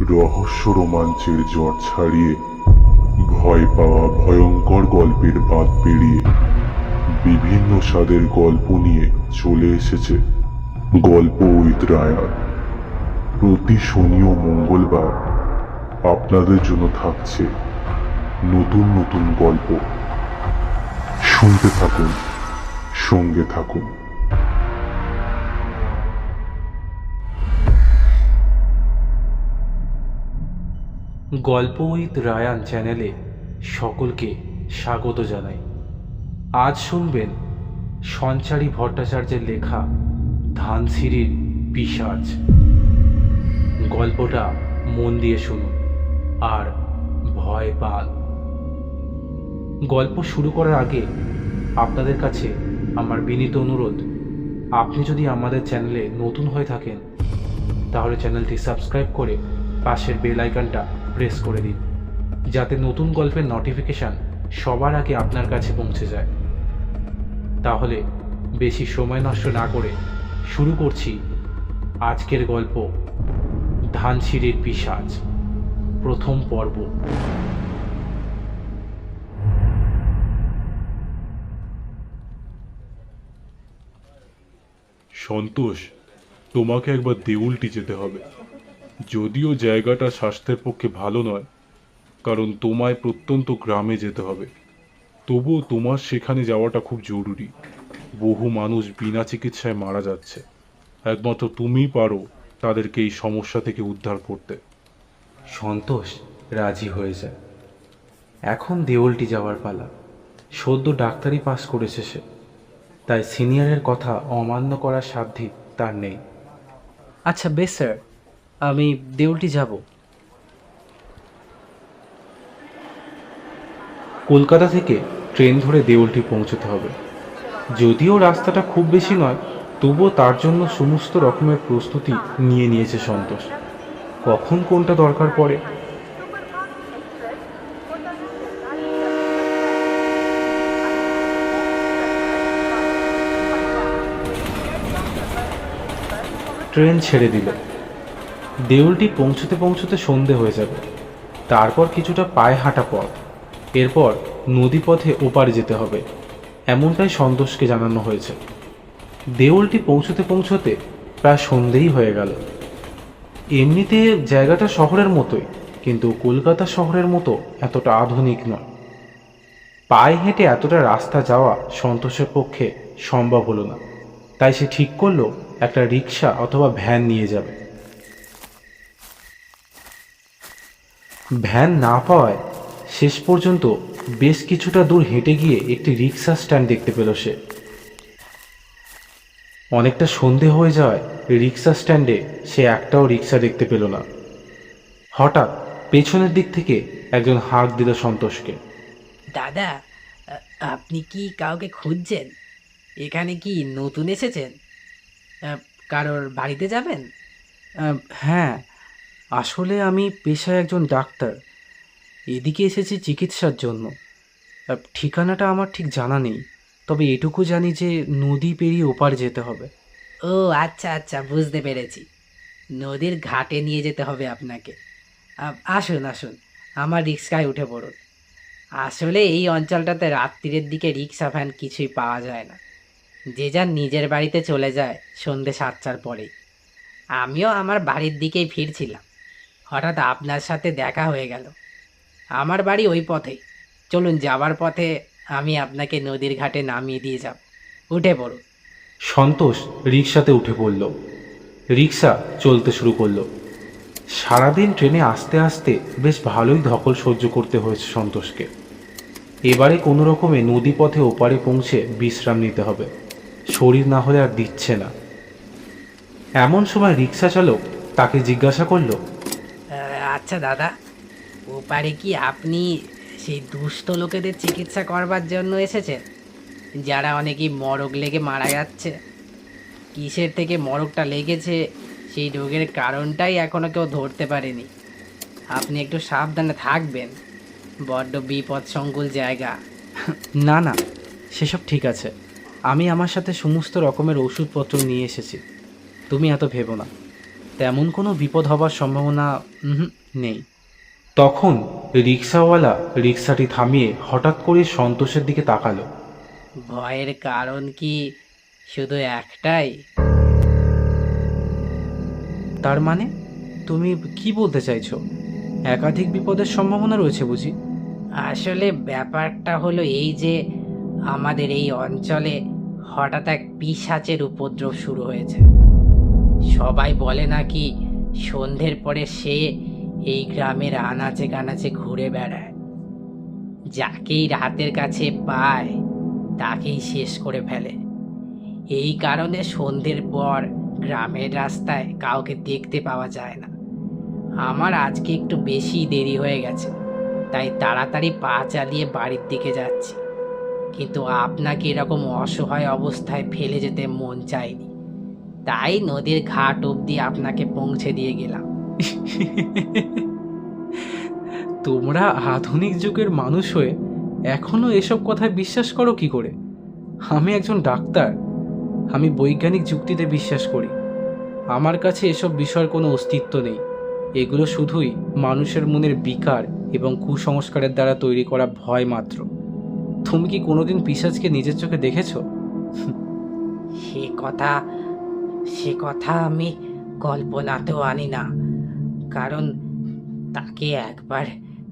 রহস্য রোমাঞ্চের জ্বর ছাড়িয়ে, ভয় পাওয়া ভয়ঙ্কর গল্পের বাঁধ পেরিয়ে, বিভিন্ন স্বাদের গল্প নিয়ে চলে এসেছে গল্প উইথ রায়ান। প্রতি শনি ও মঙ্গলবার আপনাদের জন্য থাকছে নতুন নতুন গল্প। শুনতে থাকুন, সঙ্গে থাকুন। গল্প উইথ রায়ান চ্যানেলে সকলকে স্বাগত জানাই। আজ শুনবেন সঞ্চারী ভট্টাচার্যের লেখা ধানসিঁড়ির পিসাজ। গল্পটা মন দিয়ে শুনুন আর ভয় পান। গল্প শুরু করার আগে আপনাদের কাছে আমার বিনীত অনুরোধ, আপনি যদি আমাদের চ্যানেলে নতুন হয়ে থাকেন, তাহলে চ্যানেলটি সাবস্ক্রাইব করে পাশের বেল আইকনটা প্রেস করে দিন, যাতে নতুন গল্পের নোটিফিকেশান সবার আগে আপনার কাছে পৌঁছে যায়। তাহলে বেশি সময় নষ্ট না করে শুরু করছি আজকের গল্প, ধানসিঁড়ির পিসাজ, প্রথম পর্ব। সন্তোষ, তোমাকে একবার দেউলটি যেতে হবে। যদিও জায়গাটা স্বাস্থ্যের পক্ষে ভালো নয় কারণ তোমায় প্রত্যন্ত গ্রামে যেতে হবে। তবুও তোমার সেখানে যাওয়াটা খুব জরুরি। বহু মানুষ বিনা চিকিৎসায় মারা যাচ্ছে। একমাত্র তুমিই পারো তাদেরকে এই সমস্যা থেকে উদ্ধার করতে। সন্তোষ রাজি হয়ে যায় এখন দেওলটি যাওয়ার পালা। সদ্য ডাক্তারি পাস করেছে সে। তাই সিনিয়রের কথা অমান্য করার সাধ্যি তার নেই। আচ্ছা বেশ স্যার। আমি দেউলটি যাব। কলকাতা থেকে ট্রেন ধরে দেউলটি পৌঁছতে হবে। যদিও রাস্তাটা খুব বেশি নয়, তবুও তার জন্য সমস্ত রকমের প্রস্তুতি নিয়ে নিয়েছে সন্তোষ। কখন কোনটা দরকার পড়ে? ট্রেন ছেড়ে দিল। দেউলটি পৌঁছতে পৌঁছতে সন্ধে হয়ে যাবে। তারপর কিছুটা পায়ে হাঁটা পথ। এরপর নদীপথে ওপারে যেতে হবে। এমনটাই সন্তোষকে জানানো হয়েছে। দেউলটি পৌঁছতে পৌঁছতে প্রায় সন্ধেই হয়ে গেল। এমনিতে জায়গাটা শহরের মতোই, কিন্তু কলকাতা শহরের মতো এতটা আধুনিক নয়। পায়ে হেঁটে এতটা রাস্তা যাওয়া সন্তোষের পক্ষে সম্ভব হলো না। তাই সে ঠিক করল, একটা রিক্সা অথবা ভ্যান নিয়ে যাবে। ভ্যান না পাওয়ায় শেষ পর্যন্ত বেশ কিছুটা দূর হেঁটে গিয়ে একটি রিক্সা স্ট্যান্ড দেখতে পেল সে। অনেকটা সন্ধে হয়ে যাওয়ায় রিক্সা স্ট্যান্ডে সে একটাও রিক্সা দেখতে পেল না। হঠাৎ পেছনের দিক থেকে একজন হাঁক দিল সন্তোষকে। দাদা আপনি কি কাউকে খুঁজছেন? এখানে কি নতুন এসেছেন? কারোর বাড়িতে যাবেন? হ্যাঁ আসলে আমি পেশায় একজন ডাক্তার। এদিকে এসেছি চিকিৎসার জন্য। ঠিকানাটা আমার ঠিক জানা নেই। তবে এটুকু জানি যে নদী পেরিয়ে ওপার যেতে হবে। ও আচ্ছা আচ্ছা বুঝতে পেরেছি। নদীর ঘাটে নিয়ে যেতে হবে আপনাকে। আসুন আসুন, আমার রিক্সায় উঠে পড়ুন। আসলে এই অঞ্চলটাতে রাত্রির দিকে রিক্সা ভ্যান কিছুই পাওয়া যায় না। যে যার নিজের বাড়িতে চলে যায় সন্ধে সাতটার পরেই। আমিও আমার বাড়ির দিকেই ফিরছিলাম। হঠাৎ আপনার সাথে দেখা হয়ে গেল। আমার বাড়ি ওই পথে। চলুন যাবার পথে আমি আপনাকে নদীর ঘাটে নামিয়ে দিয়ে যাব। উঠে পড়ুন। সন্তোষ রিক্সাতে উঠে পড়ল। রিক্সা চলতে শুরু করল। সারাদিন ট্রেনে আসতে আসতে বেশ ভালোই ধকল সহ্য করতে হয়েছে সন্তোষকে। এবারে কোনো রকমে নদী পথে ওপারে পৌঁছে বিশ্রাম নিতে হবে। শরীর না হলে আর দিচ্ছে না। এমন সময় রিক্সা চালক তাকে জিজ্ঞাসা করল আচ্ছা দাদা ওপারে কি আপনি সেই দুস্থ লোকেদের চিকিৎসা করবার জন্য এসেছেন? যারা অনেকেই মরক লেগে মারা যাচ্ছে। কিসের থেকে মরকটা লেগেছে সেই রোগের কারণটাই এখনও কেউ ধরতে পারেনি। আপনি একটু সাবধানে থাকবেন। বড্ড বিপদ সংকুল জায়গা। না না, সেসব ঠিক আছে। আমি আমার সাথে সমস্ত রকমের ওষুধপত্র নিয়ে এসেছি। তুমি এত ভেবো না। তেমন কোনো বিপদ হবার সম্ভাবনা নেই। তখন রিক্সাওয়ালা রিক্সাটি থামিয়ে হঠাৎ করে সন্তোষের দিকে তাকালো। ভয়ের কারণ কি শুধু একটাই? তার মানে তুমি কি বলতে চাইছো? একাধিক বিপদের সম্ভাবনা রয়েছে বুঝি? আসলে ব্যাপারটা হলো এই যে আমাদের এই অঞ্চলে হঠাৎ এক পিসাচের উপদ্রব শুরু হয়েছে। সবাই বলে নাকি সন্ধ্যের পরে সে এই গ্রামের আনাচে কানাচে ঘুরে বেড়ায়। যাকেই রাতের কাছে পায়, তাকেই শেষ করে ফেলে। এই কারণে সন্ধ্যের পর গ্রামের রাস্তায় কাউকে দেখতে পাওয়া যায় না। আমার আজকে একটু বেশি দেরি হয়ে গেছে, তাই তাড়াতাড়ি পা চালিয়ে বাড়ির দিকে যাচ্ছি। কিন্তু আপনাকে এরকম অসহায় অবস্থায় ফেলে যেতে মন চায়নি তাই নদীর ঘাট অবধি আপনাকে পৌঁছে দিয়ে গেলাম। তোমরা আধুনিক যুগের মানুষ হয়ে এখনও এসব কথায় বিশ্বাস করো কি করে? আমি একজন ডাক্তার। আমি বৈজ্ঞানিক যুক্তিতে বিশ্বাস করি। আমার কাছে এসব বিষয়ের কোনো অস্তিত্ব নেই। এগুলো শুধুই মানুষের মনের বিকার এবং কুসংস্কারের দ্বারা তৈরি করা ভয় মাত্র। তুমি কি কোনোদিন পিসাজকে নিজের চোখে দেখেছ? সে কথা সে কথা আমি কল্পনাতেও আনি না। কারণ তাকে একবার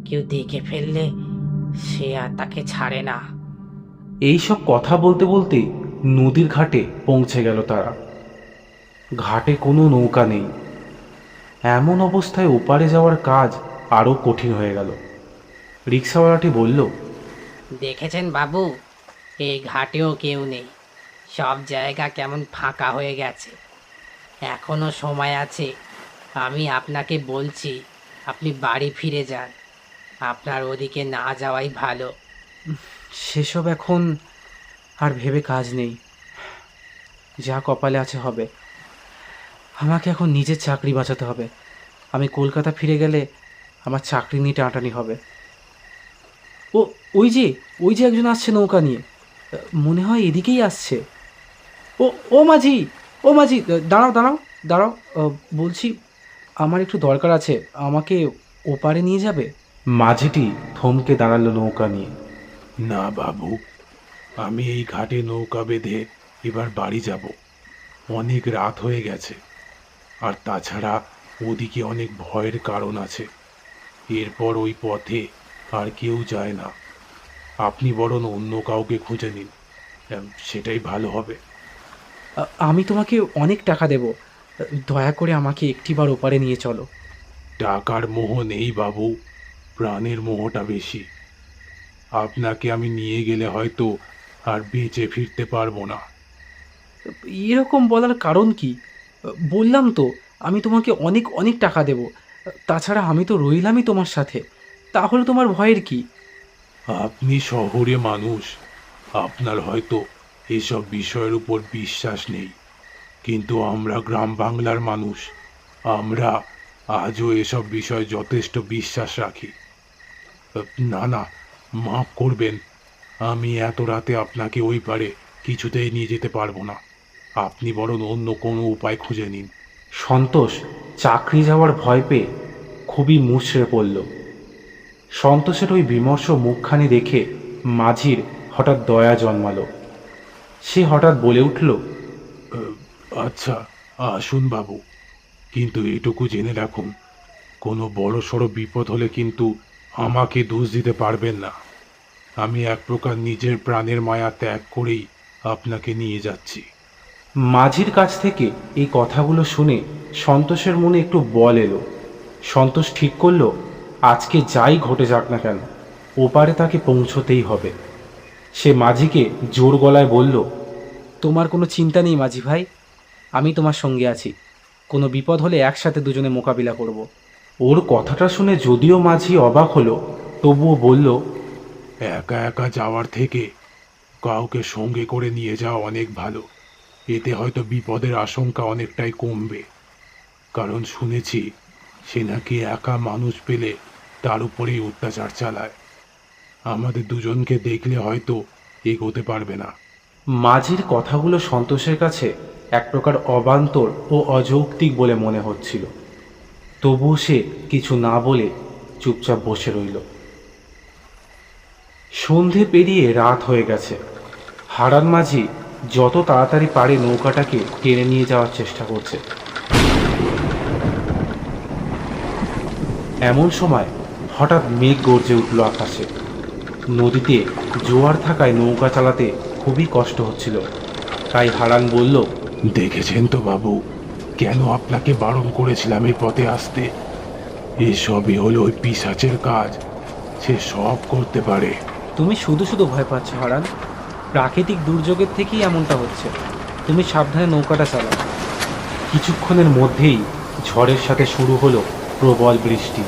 কেউ দেখে ফেললে সে আর তাকে ছাড়ে না। এইসব কথা বলতে বলতে নদীর ঘাটে পৌঁছে গেল তারা। ঘাটে কোনো নৌকা নেই। এমন অবস্থায় ওপারে যাওয়ার কাজ আরও কঠিন হয়ে গেল। রিক্সাওয়ালাটি বলল দেখেছেন বাবু এই ঘাটেও কেউ নেই। সব জায়গা কেমন ফাঁকা হয়ে গেছে। এখনও সময় আছে আমি আপনাকে বলছি, আপনি বাড়ি ফিরে যান। আপনার ওদিকে না যাওয়াই ভালো। সেসব এখন আর ভেবে কাজ নেই। যা কপালে আছে হবে। আমাকে এখন নিজের চাকরি বাঁচাতে হবে। আমি কলকাতা ফিরে গেলে আমার চাকরি নিয়ে টানাটানি হবে। ও, ওই যে ওই যে একজন আসছে নৌকা নিয়ে। মনে হয় এদিকেই আসছে। ও ও মাঝি ও মাঝি, দাঁড়াও দাঁড়াও দাঁড়াও বলছি আমার একটু দরকার আছে। আমাকে ওপারে নিয়ে যাবে? মাঝিটি থমকে দাঁড়াল নৌকা নিয়ে। না বাবু আমি এই ঘাটে নৌকা বেঁধে এবার বাড়ি যাব। অনেক রাত হয়ে গেছে। আর তাছাড়া ওদিকে অনেক ভয়ের কারণ আছে। এরপর ওই পথে আর কেউ যায় না। আপনি বরং অন্য কাউকে খুঁজে নিন। সেটাই ভালো হবে। আমি তোমাকে অনেক টাকা দেব। দয়া করে আমাকে একটিবার ওপারে নিয়ে চলো। টাকার মোহ নেই বাবু প্রাণের মোহটা বেশি। আপনাকে আমি নিয়ে গেলে হয়তো আর বেঁচে ফিরতে পারব না। এরকম বলার কারণ কি? বললাম তো আমি তোমাকে অনেক অনেক টাকা দেব। তাছাড়া আমি তো রইলামই তোমার সাথে। তাহলে তোমার ভয়ের কি? আপনি শহরে মানুষ আপনার হয়তো এসব বিষয়ের উপর বিশ্বাস নেই। কিন্তু আমরা গ্রাম বাংলার মানুষ। আমরা আজও এসব বিষয়ে যথেষ্ট বিশ্বাস রাখি। না না মাফ করবেন। আমি এত রাতে আপনাকে ওই পারে কিছুতেই নিয়ে যেতে পারব না। আপনি বরং অন্য কোনো উপায় খুঁজে নিন। সন্তোষ চাকরি যাওয়ার ভয় পেয়ে খুবই মুচড়ে পড়ল। সন্তোষের ওই বিমর্ষ মুখখানি দেখে মাঝির হঠাৎ দয়া জন্মালো। সে হঠাৎ বলে উঠল আচ্ছা আসুন বাবু। কিন্তু এটুকু জেনে রাখুন কোনো বড় সড়ো বিপদ হলে কিন্তু আমাকে দোষ দিতে পারবেন না। আমি এক প্রকার নিজের প্রাণের মায়া ত্যাগ করেই আপনাকে নিয়ে যাচ্ছি। মাঝির কাছ থেকে এই কথাগুলো শুনে সন্তোষের মনে একটু বল এলো। সন্তোষ ঠিক করল আজকে যাই ঘটে যাক না কেন ওপারে তাকে পৌঁছতেই হবে। সে মাঝিকে জোর গলায় বলল তোমার কোনো চিন্তা নেই মাঝি ভাই আমি তোমার সঙ্গে আছি। কোনো বিপদ হলে একসাথে দুজনে মোকাবিলা করব। ওর কথাটা শুনে যদিও মাঝি অবাক হলো তবুও বলল একা একা যাওয়ার থেকে কাউকে সঙ্গে করে নিয়ে যাওয়া অনেক ভালো। এতে হয়তো বিপদের আশঙ্কা অনেকটাই কমবে। কারণ শুনেছি সে নাকি একা মানুষ পেলে তার উপরেই অত্যাচার চালায়। আমাদের দুজনকে দেখলে হয়তো এগোতে পারবে না। মাঝির কথাগুলো সন্তোষের কাছে এক প্রকার অবান্তর ও অযৌক্তিক বলে মনে হচ্ছিল। তবুও সে কিছু না বলে চুপচাপ বসে রইল। সন্ধে পেরিয়ে রাত হয়ে গেছে। হারান মাঝি যত তাড়াতাড়ি পারে নৌকাটাকে টেনে নিয়ে যাওয়ার চেষ্টা করছে। এমন সময় হঠাৎ মেঘ গর্জে উঠল আকাশে। নদীতে জোয়ার থাকায় নৌকা চালাতে খুবই কষ্ট হচ্ছিল। তাই হারান বলল দেখেছেন তো বাবু, কেন আপনাকে বারণ করেছিলাম এই পথে আসতে? এসবই হলো ওই পিসাচের কাজ, সে সব করতে পারে। তুমি শুধু শুধু ভয় পাচ্ছ, হারান। প্রাকৃতিক দুর্যোগের থেকেই এমনটা হচ্ছে। তুমি সাবধানে নৌকাটা চালাও। কিছুক্ষণের মধ্যেই ঝড়ের সাথে শুরু হলো প্রবল বৃষ্টি।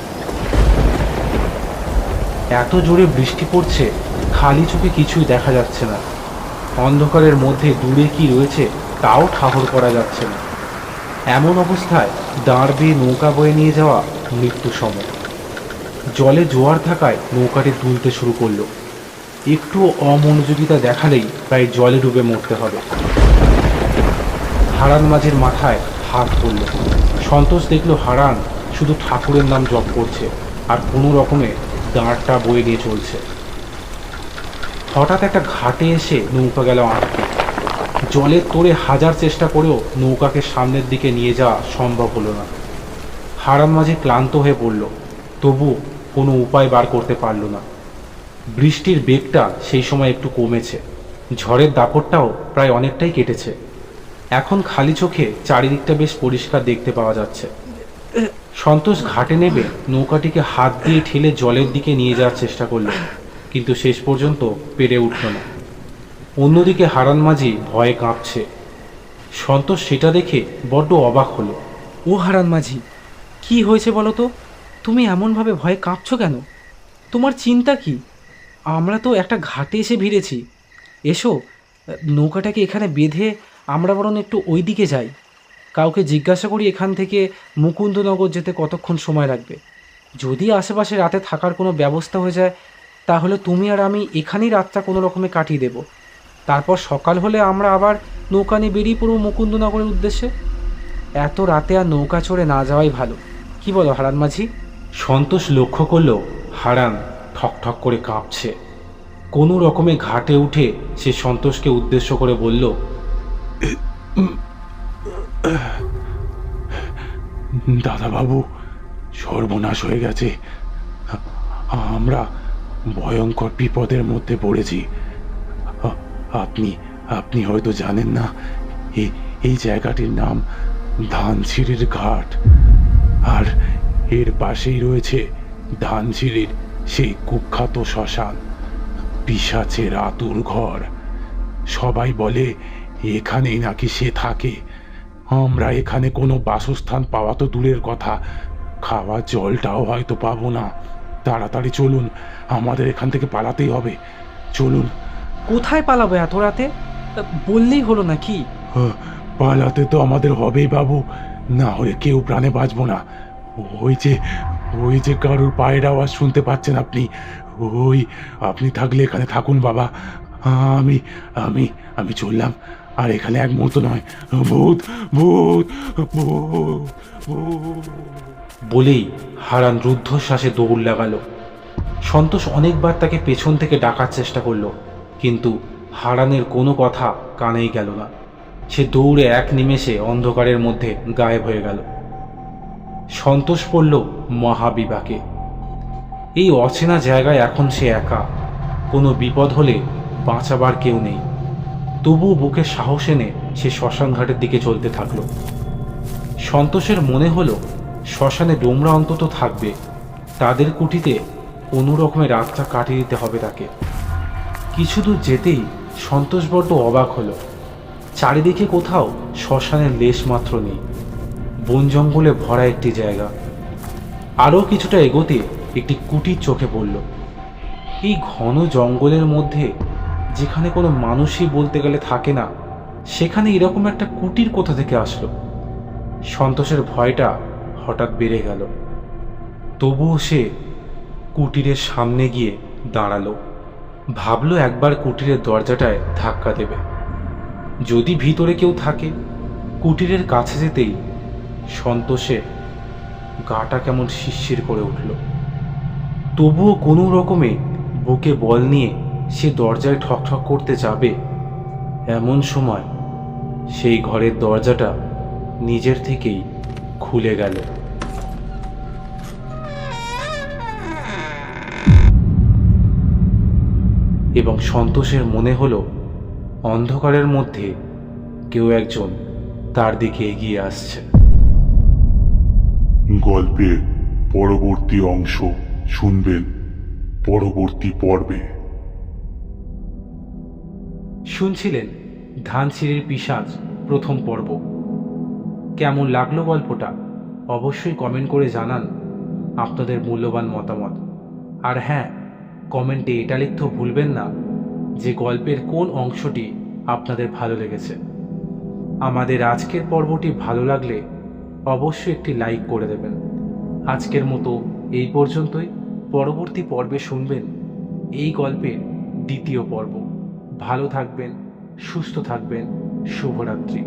এত জোরে বৃষ্টি পড়ছে, খালি চোখে কিছুই দেখা যাচ্ছে না। অন্ধকারের মধ্যে দূরে কি রয়েছে তাও ঠাহর করা যাচ্ছে না। এমন অবস্থায় দাঁড় বেয়ে নৌকা বয়ে নিয়ে যাওয়া মৃত্যু সময় জলে জোয়ার থাকায় নৌকাটি তুলতে শুরু করল। একটু অমনোযোগিতা দেখালেই প্রায় জলে ডুবে মরতে হবে। হারান মাঝের মাথায় হাত পড়ল। সন্তোষ দেখল হারান শুধু ঠাকুরের নাম জপ করছে আর কোনো রকমে দাঁড়টা বয়ে নিয়ে চলছে। হঠাৎ একটা ঘাটে এসে নৌকা গেল আটকে। জলের তোড়ে হাজার চেষ্টা করেও নৌকাকে সামনের দিকে নিয়ে যাওয়া সম্ভব হলো না। হারান মাঝে ক্লান্ত হয়ে পড়ল তবু কোনো উপায় বার করতে পারল না। বৃষ্টির বেগটা সেই সময় একটু কমেছে। ঝড়ের দাপটটাও প্রায় অনেকটাই কেটেছে। এখন খালি চোখে চারিদিকটা বেশ পরিষ্কার দেখতে পাওয়া যাচ্ছে। সন্তোষ ঘাটে নেবে নৌকাটিকে হাত দিয়ে ঠেলে জলের দিকে নিয়ে যাওয়ার চেষ্টা করল, কিন্তু শেষ পর্যন্ত পেরে উঠল না। অন্যদিকে হারান মাঝি ভয়ে কাঁপছে। সন্তোষ সেটা দেখে বড্ড অবাক হলো। ও হারান মাঝি, কি হয়েছে বলো তো? তুমি এমনভাবে ভয়ে কাঁপছো কেন? তোমার চিন্তা কি? আমরা তো একটা ঘাটে এসে ভিড়েছি। এসো, নৌকাটাকে এখানে বেঁধে আমরা বরং একটু ওই দিকে যাই। কাউকে জিজ্ঞাসা করি এখান থেকে মুকুন্দনগর যেতে কতক্ষণ সময় লাগবে। যদি আশেপাশে রাতে থাকার কোনো ব্যবস্থা হয়ে যায়, তাহলে তুমি আর আমি এখানেই রাতটা কোনো রকমে কাটিয়ে দেব। তারপর সকাল হলে আমরা আবার নৌকা নিয়ে বেরিয়ে পড়ব মুকুন্দনগরের উদ্দেশ্যে। এত রাতে আর নৌকা চড়ে না যাওয়াই ভালো। কি বলো হারান মাঝি? সন্তোষ লক্ষ্য করল হারান ঠক ঠক করে কাঁপছে। কোনো রকমে ঘাটে উঠে সে সন্তোষকে উদ্দেশ্য করে বলল দাদাবাবু সর্বনাশ হয়ে গেছে। আমরা ভয়ঙ্কর বিপদের মধ্যে পড়েছি। আপনি আপনি হয়তো জানেন না এই জায়গাটির নাম ধানছিড়ির ঘাট। আর এর পাশেই রয়েছে ধানছিড়ির সেই কুখ্যাত শ্মশান পিসাচের আতুর ঘর। সবাই বলে, এখানেই নাকি সে থাকে। আমরা এখানে কোনো বাসস্থান পাওয়া তো দূরের কথা। খাওয়ার জলটাও হয়তো পাবো না। তাড়াতাড়ি চলুন, আমাদের এখান থেকে পালাতেই হবে। চলুন কোথায় পালাবো এত রাতে? বললেই হলো না কি পালাতে তো আমাদের হবেই বাবু। না হলে কেউ প্রাণে বাঁচবো না। ওই যে ওই যে কারুর পায়ের আওয়াজ শুনতে পাচ্ছেন আপনি? ওই আপনি থাকলে এখানে থাকুন বাবা। আমি আমি আমি চললাম। আর এখানে এক মুহূর্ত নয়। ভূত ভূত ভূত ভূত। বলেই হারান রুদ্ধশ্বাসে দৌড় লাগালো। সন্তোষ অনেকবার তাকে পেছন থেকে ডাকার চেষ্টা করল। কিন্তু হারানের কোনো কথা কানেই গেল না। সে দৌড়ে এক নিমেষে অন্ধকারের মধ্যে গায়েব হয়ে গেল। সন্তোষ পড়ল মহাবিবাকে। এই অচেনা জায়গায় এখন সে একা। কোনো বিপদ হলে বাঁচাবার কেউ নেই। তবুও বুকে সাহস এনে সে শ্মশান ঘাটের দিকে চলতে থাকল। সন্তোষের মনে হলো, শ্মশানে ডোমরা অন্তত থাকবে। তাদের কুটিতে কোনো রকমের রাতটা কাটিয়ে দিতে হবে তাকে। কিছু দূর যেতেই সন্তোষ বড্ড অবাক হলো। চারিদিকে কোথাও শ্মশানের লেশ মাত্র নেই, বন জঙ্গলে ভরা একটি জায়গা। আরও কিছুটা এগোতে একটি কুটির চোখে পড়ল। এই ঘন জঙ্গলের মধ্যে যেখানে কোনো মানুষই বলতে গেলে থাকে না, সেখানে এরকম একটা কুটির কোথা থেকে আসলো? সন্তোষের ভয়টা হঠাৎ বেড়ে গেল। তবুও সে কুটিরের সামনে গিয়ে দাঁড়াল। ভাবলো একবার কুটিরের দরজাটায় ধাক্কা দেবে। যদি ভিতরে কেউ থাকে, কুটিরের কাছে যেতেই সন্তোষে গাটা কেমন শিরশির করে উঠল। তবুও কোনো রকমে বুকে বল নিয়ে সে দরজায় ঠকঠক করতে যাবে, এমন সময় সেই ঘরের দরজাটা নিজের থেকেই খুলে গেল। এবং সন্তোষের মনে হলো অন্ধকারের মধ্যে কেউ একজন তার দিকে এগিয়ে আসছে। গল্পের পরবর্তী অংশ শুনবেন পরবর্তী পর্বে। শুনছিলেন ধানসিঁড়ির পিসাজ প্রথম পর্ব। কেমন লাগল গল্পটা? অবশ্যই কমেন্ট করে জানান আপনাদের মূল্যবান মতামত। আর হ্যাঁ কমেন্টে এটা লিখতেও ভুলবেন না যে গল্পের কোন অংশটি আপনাদের ভালো লেগেছে। আমাদের আজকের পর্বটি ভালো লাগলে অবশ্যই একটি লাইক করে দেবেন। আজকের মতো এই পর্যন্তই। পরবর্তী পর্বে শুনবেন এই গল্পের দ্বিতীয় পর্ব। ভালো থাকবেন, সুস্থ থাকবেন, শুভরাত্রি।